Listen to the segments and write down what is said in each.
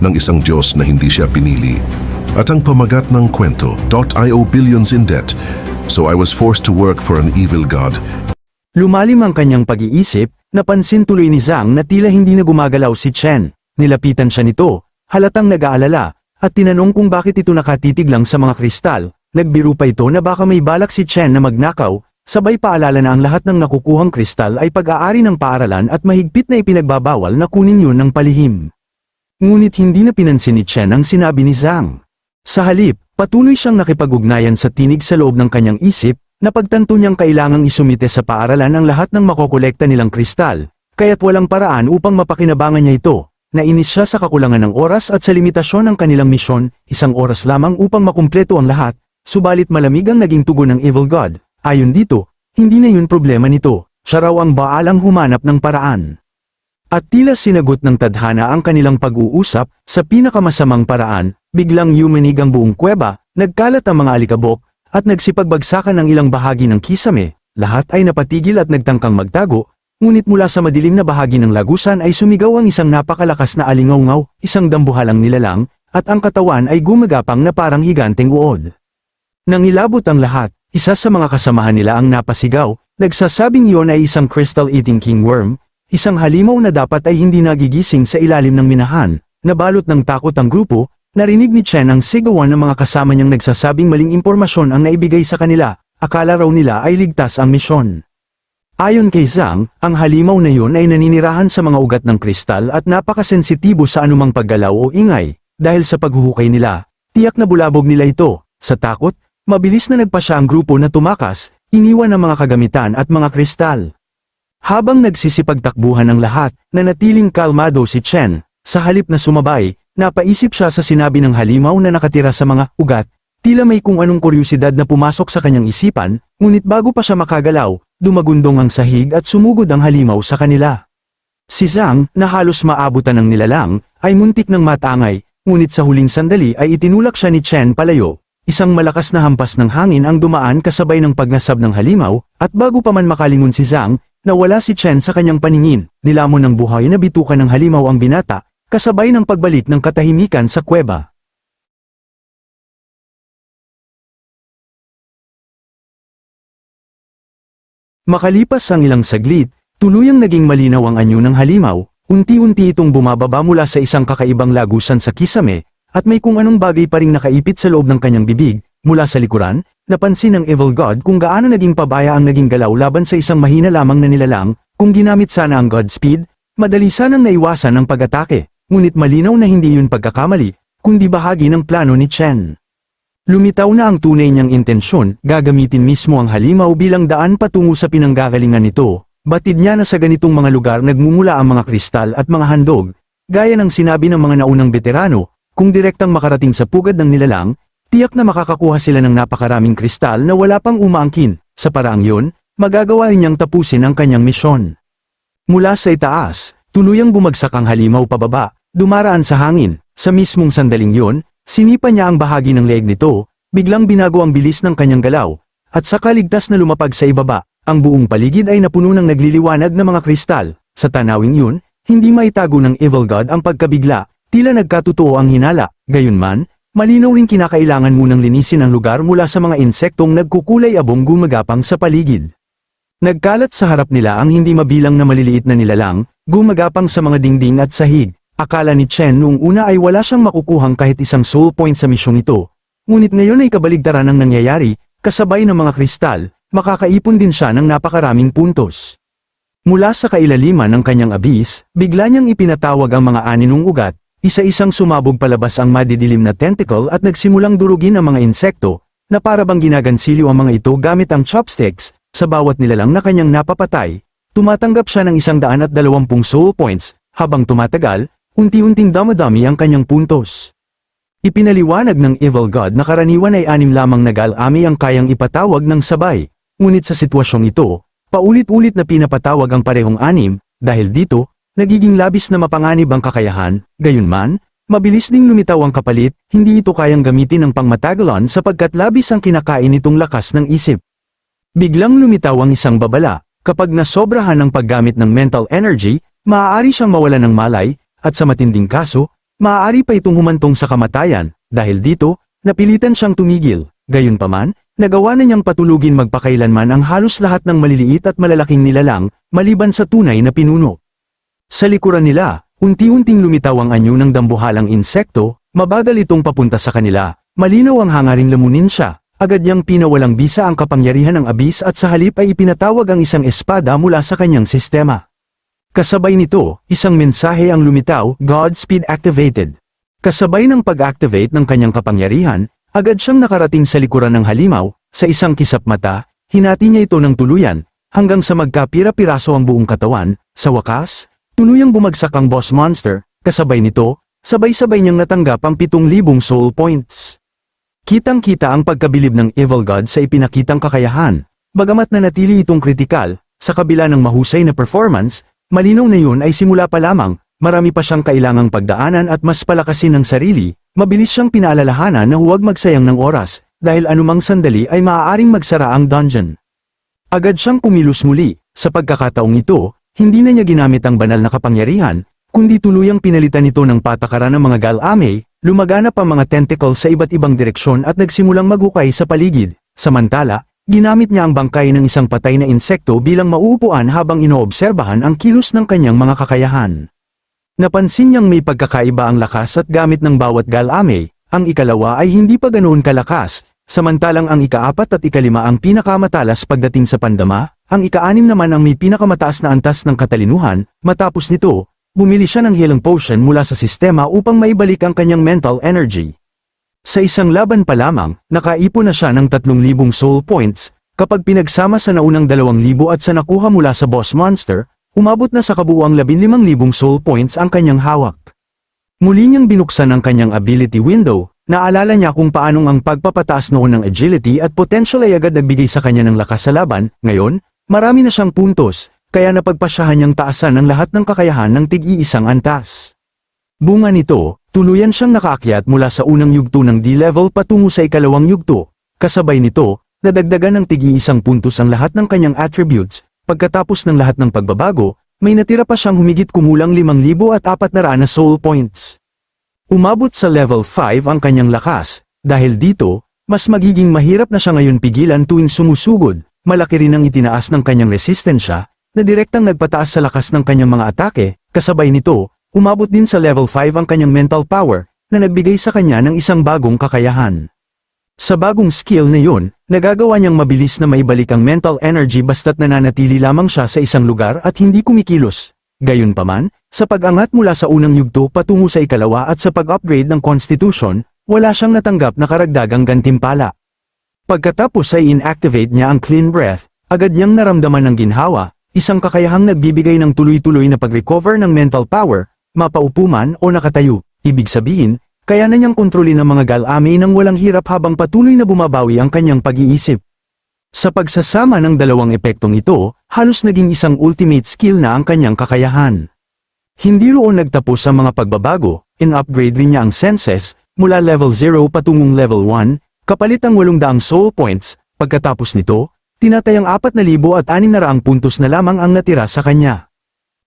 ng isang Diyos na hindi siya pinili. At ang pamagat ng kwento, .io billions in debt, so I was forced to work for an evil God. Lumalim ang kanyang pag-iisip, napansin tuloy ni Zhang na tila hindi na gumagalaw si Chen. Nilapitan siya nito, halatang nag-aalala, at tinanong kung bakit ito nakatitig lang sa mga kristal. Nagbiro pa ito na baka may balak si Chen na magnakaw, sabay paalala na ang lahat ng nakukuhang kristal ay pag-aari ng paaralan at mahigpit na ipinagbabawal na kunin yun ng palihim. Ngunit hindi na pinansin ni Chen ang sinabi ni Zhang. Sa halip, patuloy siyang nakipag-ugnayan sa tinig sa loob ng kanyang isip, napagtanto niyang kailangang isumite sa paaralan ang lahat ng makokolekta nilang kristal, kaya't walang paraan upang mapakinabangan niya ito. Nainis siya sa kakulangan ng oras at sa limitasyon ng kanilang misyon, isang oras lamang upang makumpleto ang lahat, subalit malamig ang naging tugon ng Evil God. Ayon dito, hindi na yun problema nito, siya raw ang baalang humanap ng paraan. At tila sinagot ng tadhana ang kanilang pag-uusap, sa pinakamasamang paraan, biglang yumanig ang buong kuweba, nagkalat ang mga alikabok, at nagsipagbagsakan ng ilang bahagi ng kisame, lahat ay napatigil at nagtangkang magtago, ngunit mula sa madilim na bahagi ng lagusan ay sumigaw ang isang napakalakas na alingaw isang dambuhalang nilalang, at ang katawan ay gumagapang na parang higanteng uod. Nang ilabot ang lahat, isa sa mga kasamahan nila ang napasigaw, nagsasabing iyon ay isang crystal-eating king worm, isang halimaw na dapat ay hindi nagigising sa ilalim ng minahan, nabalot ng takot ang grupo, narinig ni Chen ang sigawan ng mga kasama niyang nagsasabing maling impormasyon ang naibigay sa kanila, akala raw nila ay ligtas ang misyon. Ayon kay Zhang, ang halimaw na yun ay naninirahan sa mga ugat ng kristal at napakasensitibo sa anumang paggalaw o ingay, dahil sa paghuhukay nila, tiyak na bulabog nila ito, sa takot, mabilis na nagpa siya ang grupo na tumakas, iniwan ang mga kagamitan at mga kristal. Habang nagsisipagtakbuhan ng lahat, nanatiling kalmado si Chen, sa halip na sumabay, napaisip siya sa sinabi ng halimaw na nakatira sa mga ugat, tila may kung anong kuryosidad na pumasok sa kanyang isipan, ngunit bago pa siya makagalaw, dumagundong ang sahig at sumugod ang halimaw sa kanila. Si Zhang, na halos maabutan ng nilalang, ay muntik ng matangay, ngunit sa huling sandali ay itinulak siya ni Chen palayo, Isang malakas na hampas ng hangin ang dumaan kasabay ng pagnasab ng halimaw, at bago pa man makalingon si Zhang, nawala si Chen sa kanyang paningin, nilamon ng buhay na bitukan ng halimaw ang binata, kasabay ng pagbalik ng katahimikan sa kuweba. Makalipas ang ilang saglit, tuluyang naging malinaw ang anyo ng halimaw, unti-unti itong bumababa mula sa isang kakaibang lagusan sa kisame, at may kung anong bagay pa ring nakaipit sa loob ng kanyang bibig, mula sa likuran, napansin ng Evil God kung gaano naging pabaya ang naging galaw laban sa isang mahina lamang na nilalang, kung ginamit sana ang Godspeed, madali sanang naiwasan ang pag-atake, ngunit malinaw na hindi yun pagkakamali, kundi bahagi ng plano ni Chen. Lumitaw na ang tunay niyang intensyon, gagamitin mismo ang halimaw bilang daan patungo sa pinanggagalingan nito, batid niya na sa ganitong mga lugar nagmumula ang mga kristal at mga handog, gaya ng sinabi ng mga naunang veterano, kung direktang makarating sa pugad ng nilalang, tiyak na makakakuha sila ng napakaraming kristal na wala pang umaangkin, sa paraang yun, magagawa niyang tapusin ang kanyang misyon. Mula sa itaas, tuluyang bumagsak ang halimaw pababa, dumaraan sa hangin, sa mismong sandaling yun, sinipa niya ang bahagi ng leeg nito, biglang binago ang bilis ng kanyang galaw, at saka ligtas na lumapag sa ibaba. Ang buong paligid ay napuno ng nagliliwanag na mga kristal. Sa tanawing yun, hindi maitago ng Evil God ang pagkabigla, tila nagkatotoo ang hinala. Gayunman, malinaw ring kinakailangan munang linisin ang lugar mula sa mga insektong nagkukulay abong gumagapang sa paligid. Nagkalat sa harap nila ang hindi mabilang na maliliit na nilalang, gumagapang sa mga dingding at sahig. Akala ni Chen noong una ay wala siyang makukuhang kahit isang soul point sa misyong ito. Ngunit ngayon ay kabaligtaran ang nangyayari, kasabay ng mga kristal, makakaipon din siya ng napakaraming puntos. Mula sa kailaliman ng kanyang abis, bigla niyang ipinatawag ang mga aninong ugat, isa-isang sumabog palabas ang madidilim na tentacle at nagsimulang durugin ang mga insekto, na para bang ginagansiliw ang mga ito gamit ang chopsticks, sa bawat nilalang na kanyang napapatay, tumatanggap siya ng isang daan at dalawampung soul points, habang tumatagal, unti-unting damadami ang kanyang puntos. Ipinaliwanag ng Evil God na karaniwan ay anim lamang na gal-ami ang kayang ipatawag ng sabay, ngunit sa sitwasyong ito, paulit-ulit na pinapatawag ang parehong anim, dahil dito, nagiging labis na mapanganib ang kakayahan, gayunman, mabilis ding lumitaw ang kapalit, hindi ito kayang gamitin ng pangmatagalon sapagkat labis ang kinakain nitong lakas ng isip. Biglang lumitaw ang isang babala, kapag nasobrahan ng paggamit ng mental energy, maaari siyang mawalan ng malay, at sa matinding kaso, maaari pa itong humantong sa kamatayan, dahil dito, napilitan siyang tumigil, gayunpaman, nagawa na niyang patulugin magpakailanman ang halos lahat ng maliliit at malalaking nilalang, maliban sa tunay na pinuno. Sa likuran nila, unti-unting lumitaw ang anyo ng dambuhalang insekto, mabagal itong papunta sa kanila, malinaw ang hangaring lamunin siya, agad niyang pinawalang bisa ang kapangyarihan ng abis at sa halip ay ipinatawag ang isang espada mula sa kanyang sistema. Kasabay nito, isang mensahe ang lumitaw, Godspeed activated. Kasabay ng pag-activate ng kanyang kapangyarihan, agad siyang nakarating sa likuran ng halimaw, sa isang kisap mata, hinati niya ito ng tuluyan, hanggang sa magkapira-piraso ang buong katawan, sa wakas, tuluyang bumagsak ang boss monster, kasabay nito, sabay-sabay niyang natanggap ang 7,000 soul points. Kitang-kita ang pagkabilib ng Evil God sa ipinakitang kakayahan, bagamat na natili itong kritikal, sa kabila ng mahusay na performance, malinaw na yun ay simula pa lamang, marami pa siyang kailangang pagdaanan at mas palakasin ng sarili, mabilis siyang pinaalalahanan na huwag magsayang ng oras, dahil anumang sandali ay maaaring magsara ang dungeon. Agad siyang kumilos muli, sa pagkakataong ito, hindi na niya ginamit ang banal na kapangyarihan, kundi tuluyang pinalitan ito ng patakaran ng mga galame, lumaganap ang mga tentacle sa iba't ibang direksyon at nagsimulang maghukay sa paligid, samantala, ginamit niya ang bangkay ng isang patay na insekto bilang mauupuan habang inoobserbahan ang kilos ng kanyang mga kakayahan. Napansin niyang may pagkakaiba ang lakas at gamit ng bawat galame, ang ikalawa ay hindi pa ganoon kalakas, samantalang ang ikaapat at ikalima ang pinakamatalas pagdating sa pandama, ang ikaanim naman ang may pinakamataas na antas ng katalinuhan, matapos nito, bumili siya ng healing potion mula sa sistema upang maibalik ang kanyang mental energy. Sa isang laban pa lamang, nakaipon na siya ng 3,000 soul points, kapag pinagsama sa naunang 2,000 at sa nakuha mula sa boss monster, umabot na sa kabuuang 15,000 soul points ang kanyang hawak. Muli niyang binuksan ang kanyang ability window, naalala niya kung paanong ang pagpapataas noon ng agility at potential ay agad nagbigay sa kanya ng lakas sa laban, ngayon, marami na siyang puntos, kaya napagpasyahan niyang taasan ang lahat ng kakayahan ng tig-iisang antas. Bunga nito, tuluyan siyang nakaakyat mula sa unang yugto ng D-level patungo sa ikalawang yugto, kasabay nito, nadagdagan ng tig-iisang puntos ang lahat ng kanyang attributes, pagkatapos ng lahat ng pagbabago, may natira pa siyang humigit kumulang 5,000 at 400 na soul points. Umabot sa level 5 ang kanyang lakas, dahil dito, mas magiging mahirap na siya ngayon pigilan tuwing sumusugod, malaki rin ang itinaas ng kanyang resistensya, na direktang nagpataas sa lakas ng kanyang mga atake, kasabay nito, umabot din sa level 5 ang kanyang mental power, na nagbigay sa kanya ng isang bagong kakayahan. Sa bagong skill na yun, nagagawa niyang mabilis na maibalik ang mental energy basta't nananatili lamang siya sa isang lugar at hindi kumikilos. Gayunpaman, sa pag-angat mula sa unang yugto patungo sa ikalawa at sa pag-upgrade ng constitution, wala siyang natanggap na karagdagang gantimpala. Pagkatapos ay inactivate niya ang clean breath, agad niyang naramdaman ng ginhawa, isang kakayahang nagbibigay ng tuloy-tuloy na pag-recover ng mental power, mapaupuman o nakatayo, ibig sabihin, kaya na niyang kontrolin ang mga galame nang walang hirap habang patuloy na bumabawi ang kanyang pag-iisip. Sa pagsasama ng dalawang epektong ito, halos naging isang ultimate skill na ang kanyang kakayahan. Hindi roon nagtapos ang mga pagbabago, in-upgrade rin niya ang senses, mula level 0 patungong level 1, kapalit ang 800 soul points, Pagkatapos nito, tinatayang 4,600 puntos na lamang ang natira sa kanya.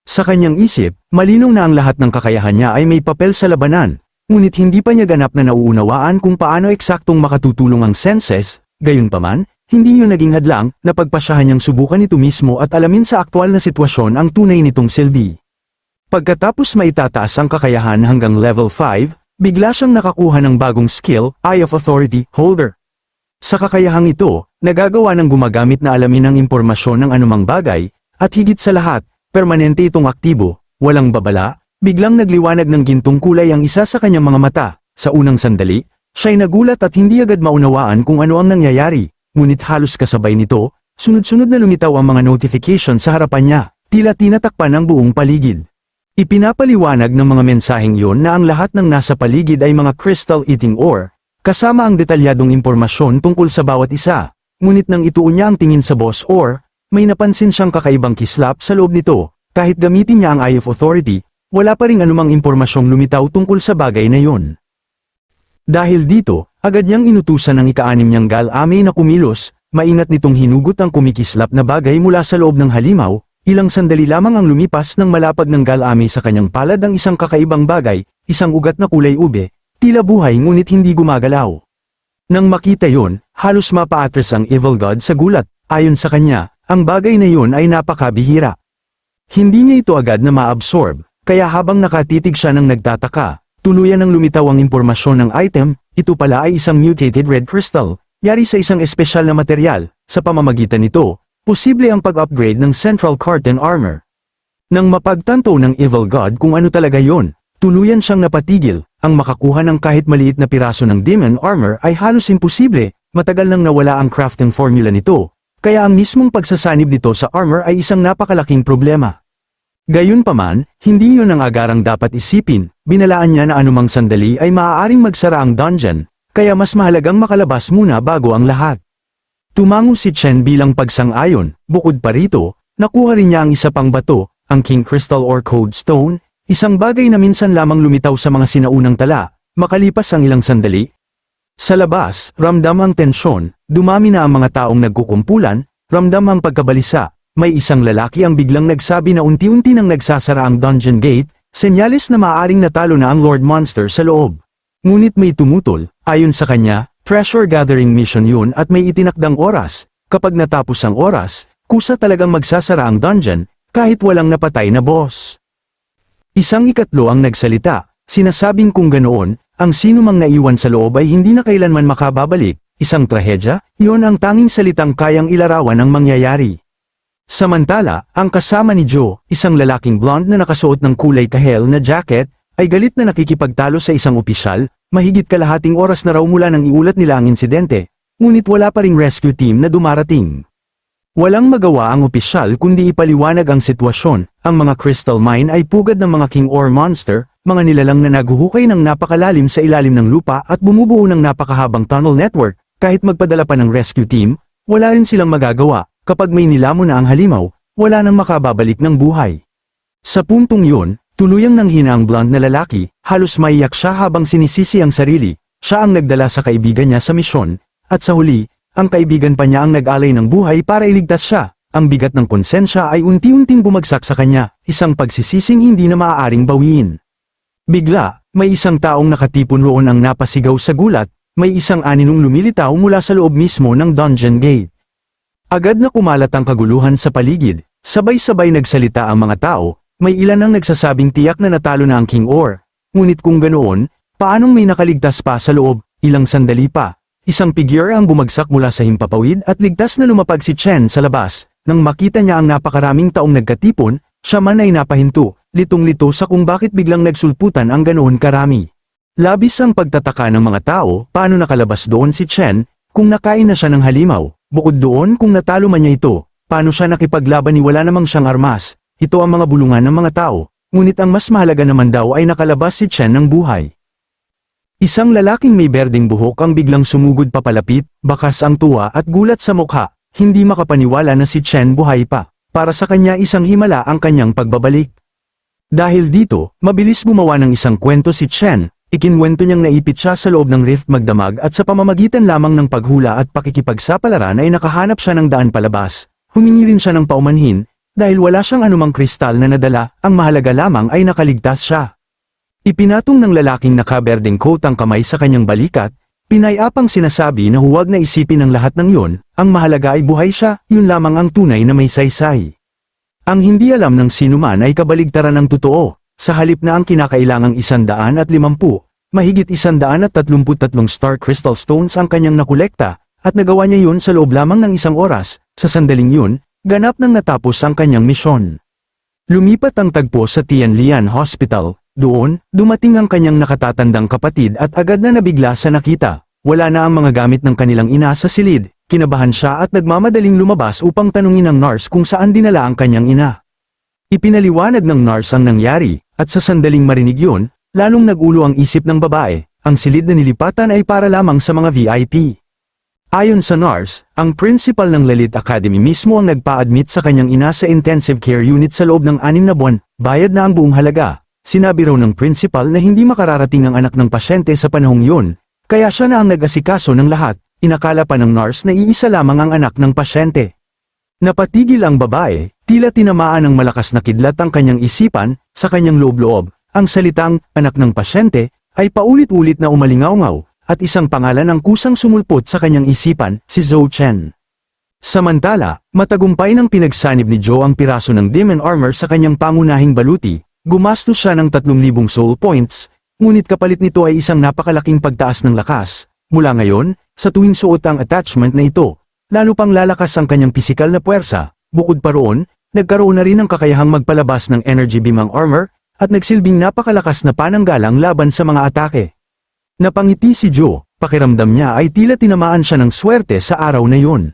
Sa kanyang isip, malinong na ang lahat ng kakayahan niya ay may papel sa labanan, ngunit hindi pa niya ganap na nauunawaan kung paano eksaktong makatutulong ang senses, gayunpaman, hindi niyo naging hadlang na pagpasyahan niyang subukan ito mismo at alamin sa aktwal na sitwasyon ang tunay nitong silbi. Pagkatapos maitataas ang kakayahan hanggang level 5, bigla siyang nakakuha ng bagong skill, Eye of Authority, Holder. Sa kakayahang ito, nagagawa ng gumagamit na alamin ang impormasyon ng anumang bagay, at higit sa lahat, permanente itong aktibo, walang babala, biglang nagliwanag ng gintong kulay ang isa sa kanyang mga mata. Sa unang sandali, siya'y nagulat at hindi agad maunawaan kung ano ang nangyayari, ngunit halos kasabay nito, sunod-sunod na lumitaw ang mga notification sa harapan niya, tila tinatakpan ang buong paligid. Ipinapaliwanag ng mga mensaheng iyon na ang lahat ng nasa paligid ay mga crystal eating ore, kasama ang detalyadong impormasyon tungkol sa bawat isa. Ngunit nang ituon niya ang tingin sa boss ore, may napansin siyang kakaibang kislap sa loob nito, kahit gamitin niya ang Eye of Authority, wala pa ring anumang impormasyong lumitaw tungkol sa bagay na iyon. Dahil dito, agad niyang inutusan ng ikaanim niyang gal-ame na kumilos, maingat nitong hinugot ang kumikislap na bagay mula sa loob ng halimaw, Ilang sandali lamang ang lumipas ng malapag ng galami sa kanyang palad ang isang kakaibang bagay, isang ugat na kulay ube, tila buhay ngunit hindi gumagalaw. Nang makita yon, halos mapaatres ang evil god sa gulat, ayon sa kanya, ang bagay na yon ay napakabihira. Hindi niya ito agad na maabsorb, kaya habang nakatitig siya ng nagtataka, tuluyan ng lumitaw ang impormasyon ng item, ito pala ay isang mutated red crystal, yari sa isang espesyal na material, sa pamamagitan nito, Posible ang pag-upgrade ng Central Curtain Armor. Nang mapagtanto ng Evil God kung ano talaga yon, tuluyan siyang napatigil, ang makakuha ng kahit maliit na piraso ng Demon Armor ay halos imposible, matagal nang nawala ang crafting formula nito, kaya ang mismong pagsasanib nito sa armor ay isang napakalaking problema. Gayunpaman, hindi yun ang agarang dapat isipin, binalaan niya na anumang sandali ay maaaring magsara ang dungeon, kaya mas mahalagang makalabas muna bago ang lahat. Tumango si Chen bilang pagsang-ayon, bukod pa rito, nakuha rin niya ang isa pang bato, ang King Crystal or Code Stone, isang bagay na minsan lamang lumitaw sa mga sinaunang tala, makalipas ang ilang sandali. Sa labas, ramdam ang tensyon, dumami na ang mga taong nagkukumpulan, ramdam ang pagkabalisa, may isang lalaki ang biglang nagsabi na unti-unti nang nagsasara ang dungeon gate, senyales na maaaring natalo na ang Lord Monster sa loob. Ngunit may tumutol, ayon sa kanya, Treasure gathering mission yun at may itinakdang oras, kapag natapos ang oras, kusa talagang magsasara ang dungeon, kahit walang napatay na boss. Isang ikatlo ang nagsalita, sinasabing kung ganoon, ang sino mang naiwan sa loob ay hindi na kailanman makababalik, isang trahedya, yon ang tanging salitang kayang ilarawan ang mangyayari. Samantala, ang kasama ni Joe, isang lalaking blonde na nakasuot ng kulay kahel na jacket, ay galit na nakikipagtalo sa isang opisyal, Mahigit kalahating oras na raw mula nang iulat nila ang insidente, ngunit wala pa ring rescue team na dumarating. Walang magawa ang opisyal kundi ipaliwanag ang sitwasyon, ang mga crystal mine ay pugad ng mga king or monster, mga nilalang na naguhukay ng napakalalim sa ilalim ng lupa at bumubuo ng napakahabang tunnel network, kahit magpadala pa ng rescue team, wala rin silang magagawa, kapag may nilamon na ang halimaw, wala nang makababalik ng buhay. Sa puntong yun, Tuluyang nang hina ang blonde na lalaki, halos maiyak siya habang sinisisi ang sarili, siya ang nagdala sa kaibigan niya sa misyon, at sa huli, ang kaibigan pa niya ang nag-alay ng buhay para iligtas siya. Ang bigat ng konsensya ay unti-unting bumagsak sa kanya, isang pagsisising hindi na maaaring bawiin. Bigla, may isang taong nakatipon roon ang napasigaw sa gulat, may isang aninong lumilitaw mula sa loob mismo ng dungeon gate. Agad na kumalat ang kaguluhan sa paligid, sabay-sabay nagsalita ang mga tao, may ilan ang nagsasabing tiyak na natalo na ang King Or. Ngunit kung ganoon, paanong may nakaligtas pa sa loob, ilang sandali pa. Isang figure ang bumagsak mula sa himpapawid at ligtas na lumapag si Chen sa labas. Nang makita niya ang napakaraming taong nagkatipon, siya man ay napahinto, litong-lito sa kung bakit biglang nagsulputan ang ganoon karami. Labis ang pagtataka ng mga tao, paano nakalabas doon si Chen, kung nakain na siya ng halimaw, bukod doon kung natalo man niya ito, paano siya nakipaglaban ni wala namang siyang armas, ito ang mga bulungan ng mga tao, ngunit ang mas mahalaga naman daw ay nakalabas si Chen ng buhay. Isang lalaking may berdeng buhok ang biglang sumugod papalapit, bakas ang tuwa at gulat sa mukha, hindi makapaniwala na si Chen buhay pa. Para sa kanya isang himala ang kanyang pagbabalik. Dahil dito, mabilis gumawa ng isang kwento si Chen, Ikinwento niyang naipit siya sa loob ng rift magdamag at sa pamamagitan lamang ng paghula at pakikipagsapalaran ay nakahanap siya ng daan palabas. Humingi rin siya ng paumanhin, dahil wala siyang anumang kristal na nadala, ang mahalaga lamang ay nakaligtas siya. Ipinatong ng lalaking nakaberdeng coat ang kamay sa kanyang balikat, pinayapang sinasabi na huwag na isipin ang lahat ng yun, ang mahalaga ay buhay siya, yun lamang ang tunay na may saysay. Ang hindi alam ng sinuman ay kabaligtaran ng totoo, sa halip na ang kinakailangang isandaan at limampu, mahigit isandaan at tatlumput-tatlong star crystal stones ang kanyang nakolekta, at nagawa niya yun sa loob lamang ng isang oras, sa sandaling yun, ganap nang natapos ang kanyang misyon. Lumipat ang tagpo sa Tianlian Hospital, doon, dumating ang kanyang nakatatandang kapatid at agad na nabigla sa nakita. Wala na ang mga gamit ng kanilang ina sa silid, kinabahan siya at nagmamadaling lumabas upang tanungin ng nurse kung saan dinala ang kanyang ina. Ipinaliwanag ng nurse ang nangyari, at sa sandaling marinig yun, lalong nagulo ang isip ng babae, ang silid na nilipatan ay para lamang sa mga VIP. Ayon sa nurse, ang principal ng Lalit Academy mismo ang nagpa-admit sa kanyang ina sa intensive care unit sa loob ng anim na buwan, bayad na ang buong halaga. Sinabi raw ng principal na hindi makararating ang anak ng pasyente sa panahong yun, kaya siya na ang nag-asikaso ng lahat, inakala pa ng nurse na iisa lamang ang anak ng pasyente. Napatigil ang babae, tila tinamaan ng malakas na kidlat ang kanyang isipan, sa kanyang loob-loob, ang salitang, anak ng pasyente, ay paulit-ulit na umalingaw at isang pangalan ang kusang sumulpot sa kanyang isipan, si Zhou Chen. Samantala, matagumpay ng pinagsanib ni Joe ang piraso ng Demon Armor sa kanyang pangunahing baluti, gumastos siya ng 3,000 soul points, ngunit kapalit nito ay isang napakalaking pagtaas ng lakas. Mula ngayon, sa tuwing suot ang attachment na ito, lalo pang lalakas ang kanyang pisikal na puwersa, bukod pa roon, nagkaroon na rin ng kakayahang magpalabas ng energy beam ang armor, at nagsilbing napakalakas na pananggalang laban sa mga atake. Napangiti si Joe, pakiramdam niya ay tila tinamaan siya ng swerte sa araw na yun.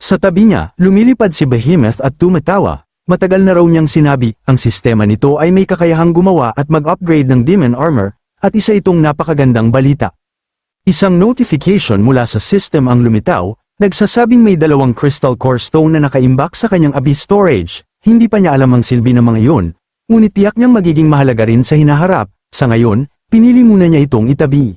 Sa tabi niya, lumilipad si Behemoth at tumatawa, matagal na raw niyang sinabi, ang sistema nito ay may kakayahang gumawa at mag-upgrade ng Demon Armor, at isa itong napakagandang balita. Isang notification mula sa system ang lumitaw, nagsasabing may dalawang crystal core stone na nakaimbak sa kanyang abyss storage, hindi pa niya alam ang silbi ng mga iyon, ngunit tiyak niyang magiging mahalaga rin sa hinaharap, sa ngayon, pinili muna niya itong itabi.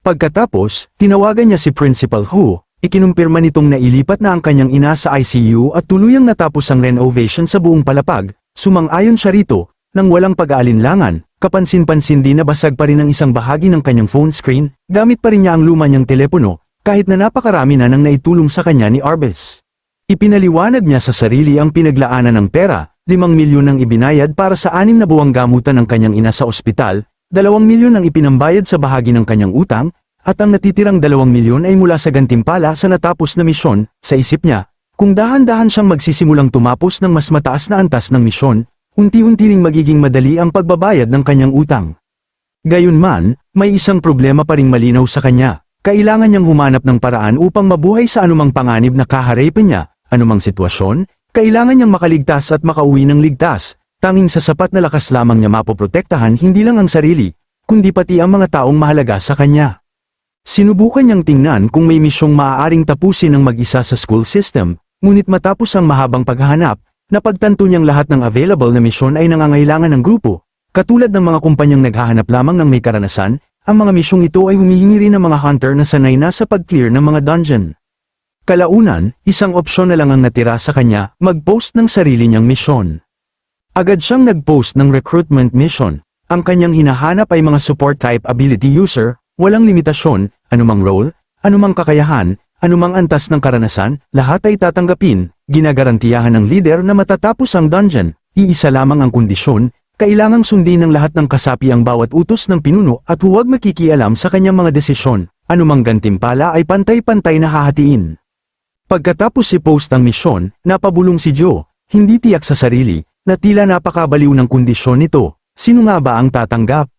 Pagkatapos, tinawagan niya si Principal Hu, ikinumpirma nitong nailipat na ang kanyang ina sa ICU at tuluyang natapos ang renovation sa buong palapag, sumang-ayon siya rito, nang walang pag-aalinlangan, kapansin-pansin din na basag pa rin ang isang bahagi ng kanyang phone screen, gamit pa rin niya ang luma niyang telepono, kahit na napakarami na nang naitulong sa kanya ni Arbes. Ipinaliwanag niya sa sarili ang pinaglaanan ng pera, 5 milyon ang ibinayad para sa anim na buwang gamutan ng kanyang ina sa ospital, 2 milyon ang ipinambayad sa bahagi ng kanyang utang, at ang natitirang 2 milyon ay mula sa gantimpala sa natapos na misyon, sa isip niya, kung dahan-dahan siyang magsisimulang tumapos ng mas mataas na antas ng misyon, unti-unti ring magiging madali ang pagbabayad ng kanyang utang. Gayunman, may isang problema pa ring malinaw sa kanya. Kailangan niyang humanap ng paraan upang mabuhay sa anumang panganib na kaharapin niya, anumang sitwasyon, kailangan niyang makaligtas at makauwi ng ligtas, tanging sa sapat na lakas lamang niya mapoprotektahan hindi lang ang sarili, kundi pati ang mga taong mahalaga sa kanya. Sinubukan niyang tingnan kung may misyong maaaring tapusin ng mag-isa sa school system, ngunit matapos ang mahabang paghahanap, napagtanto niyang lahat ng available na misyon ay nangangailangan ng grupo. Katulad ng mga kumpanyang naghahanap lamang ng may karanasan, ang mga misyong ito ay humihingi rin ng mga hunter na sanay na sa pag-clear ng mga dungeon. Kalaunan, isang opsyon na lang ang natira sa kanya, mag-post ng sarili niyang misyon. Agad siyang nag-post ng recruitment mission. Ang kanyang hinahanap ay mga support type ability user, walang limitasyon, anumang role, anumang kakayahan, anumang antas ng karanasan, lahat ay tatanggapin, ginagarantiyahan ng leader na matatapos ang dungeon, iisa lamang ang kondisyon, kailangang sundin ng lahat ng kasapi ang bawat utos ng pinuno at huwag makikialam sa kanyang mga desisyon, anumang gantimpala ay pantay-pantay na hahatiin. Pagkatapos i-post ang misyon, napabulong si Joe, hindi tiyak sa sarili, na tila napakabaliw ng kondisyon nito, sino nga ba ang tatanggap?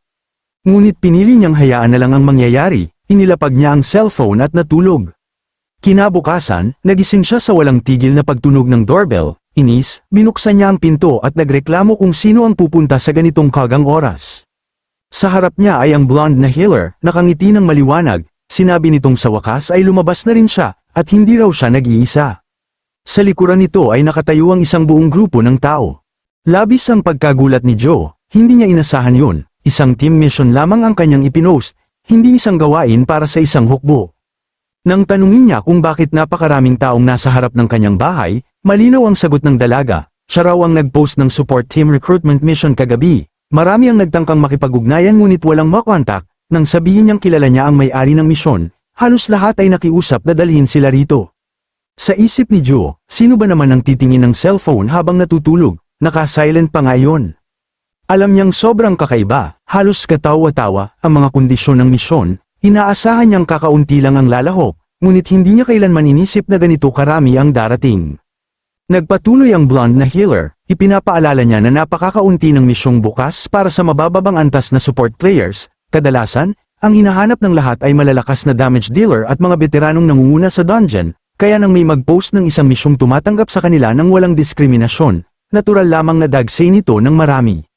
Ngunit pinili niyang hayaan na lang ang mangyayari, inilapag niya ang cellphone at natulog. Kinabukasan, nagising siya sa walang tigil na pagtunog ng doorbell, inis, binuksan niya ang pinto at nagreklamo kung sino ang pupunta sa ganitong kagang oras. Sa harap niya ay ang blonde na healer, nakangiti ng maliwanag, sinabi nitong sa wakas ay lumabas na rin siya, at hindi raw siya nag-iisa. Sa likuran nito ay nakatayo ang isang buong grupo ng tao. Labis ang pagkagulat ni Joe, hindi niya inasahan yun, Isang team mission lamang ang kanyang ipinost, hindi isang gawain para sa isang hukbo. Nang tanungin niya kung bakit napakaraming taong nasa harap ng kanyang bahay, malinaw ang sagot ng dalaga. Siya raw ang nag-post ng support team recruitment mission kagabi. Marami ang nagtangkang makipag-ugnayan ngunit walang makontak, nang sabihin niyang kilala niya ang may-ari ng misyon, halos lahat ay nakiusap na dalhin sila rito. Sa isip ni Joe, sino ba naman ang titingin ng cellphone habang natutulog, naka-silent pa ngayon? Alam niyang sobrang kakaiba, halos katawa-tawa ang mga kondisyon ng misyon, inaasahan niyang kakaunti lang ang lalahok, ngunit hindi niya kailanman inisip na ganito karami ang darating. Nagpatuloy ang blonde na healer, ipinapaalala niya na napakakaunti ng misyong bukas para sa mabababang antas na support players, kadalasan, ang hinahanap ng lahat ay malalakas na damage dealer at mga veteranong nangunguna sa dungeon, kaya nang may mag-post ng isang misyong tumatanggap sa kanila ng walang diskriminasyon, natural lamang na dagsay nito ng marami.